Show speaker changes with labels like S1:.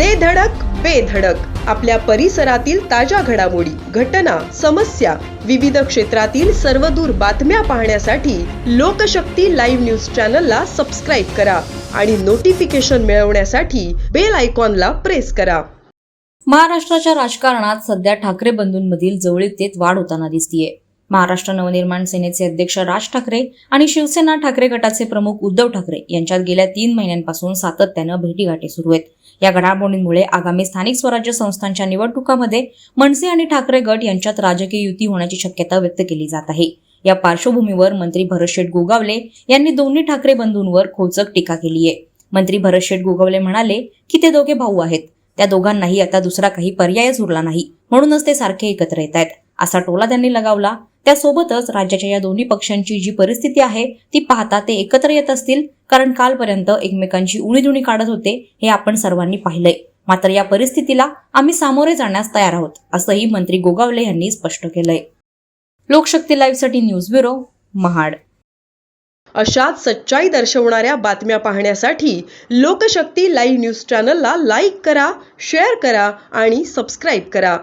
S1: दे धडक बेधडक आपल्या परिसरातील ताज्या घडामोडी घटना समस्या विविध क्षेत्रातील सर्वदूर बातम्या पाहण्यासाठी लोकशक्ती लाईव्ह न्यूज चॅनलला सबस्क्राईब करा आणि नोटिफिकेशन मिळवण्यासाठी बेल आयकॉनला प्रेस करा.
S2: महाराष्ट्राच्या राजकारणात सध्या ठाकरे बंधूंमधील जवळीकतेत वाढ होताना दिसतीये. महाराष्ट्र नवनिर्माण सेनेचे अध्यक्ष राज ठाकरे आणि शिवसेना ठाकरे गटाचे प्रमुख उद्धव ठाकरे यांच्यात गेल्या तीन महिन्यांपासून सातत्यानं भेटीगाठी सुरू आहेत. या घडामोडींमुळे आगामी स्थानिक स्वराज्य संस्थांच्या निवडणुकामध्ये मनसे आणि ठाकरे गट यांच्यात राजकीय युती होण्याची शक्यता व्यक्त केली जात आहे. या पार्श्वभूमीवर मंत्री भरतशेठ गोगावले यांनी दोन्ही ठाकरे बंधूंवर खोचक टीका केली आहे. मंत्री भरतशेठ गोगावले म्हणाले की ते दोघे भाऊ आहेत. त्या दोघांनाही आता दुसरा काही पर्यायच उरला नाही. म्हणूनच ते सारखे एकत्र येत आहेत. असा टोला त्यांनी लगावला. त्यासोबतच राज्याच्या या दोन्ही पक्षांची जी परिस्थिती आहे ती पाहता ते एकत्र येत असतील. कारण कालपर्यंत एकमेकांची उणीधुणी काढत होते हे आपण सर्वांनी पाहिलंय. मात्र या परिस्थितीला आम्ही सामोरे जाण्यास तयार आहोत असंही मंत्री गोगावले यांनी स्पष्ट केलंय. लोकशक्ती लाईव्हसाठी न्यूज ब्युरो महाड.
S1: अशाच सच्चाई दर्शवणाऱ्या बातम्या पाहण्यासाठी लोकशक्ती लाईव्ह न्यूज चॅनलला लाईक करा शेअर करा आणि सबस्क्राईब करा.